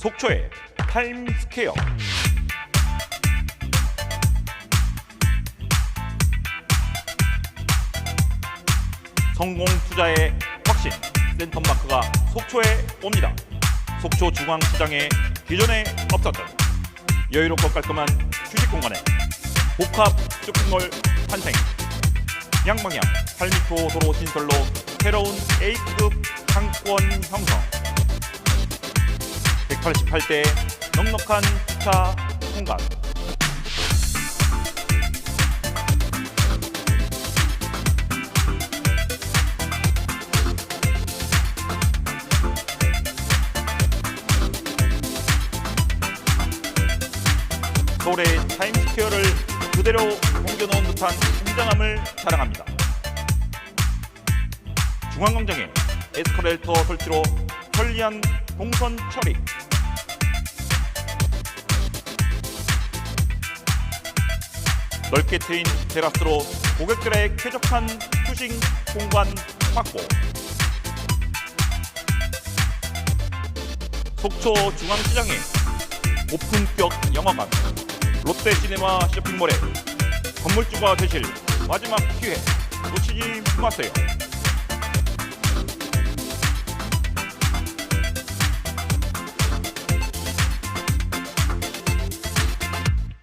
속초의 타임스퀘어. 성공 투자의 확신 센텀마크가 속초에 옵니다. 속초 중앙시장에 기존에 없었던 여유롭고 깔끔한 휴식 공간에 복합 쇼핑몰 탄생. 양방향 8m 도로 신설로 새로운 A급 상권 형성 188대 넉넉한 주차 공간 서울의 타임스퀘어를 그대로 옮겨놓은 듯한 웅장함을 자랑합니다. 중앙광장에 에스컬레이터 설치로 편리한 동선 처리 넓게 트인 테라스로 고객들의 쾌적한 휴식 공간 확보 속초 중앙시장에 고품격 영화관 롯데시네마 쇼핑몰에 건물주가 되실 마지막 기회 놓치지 마세요.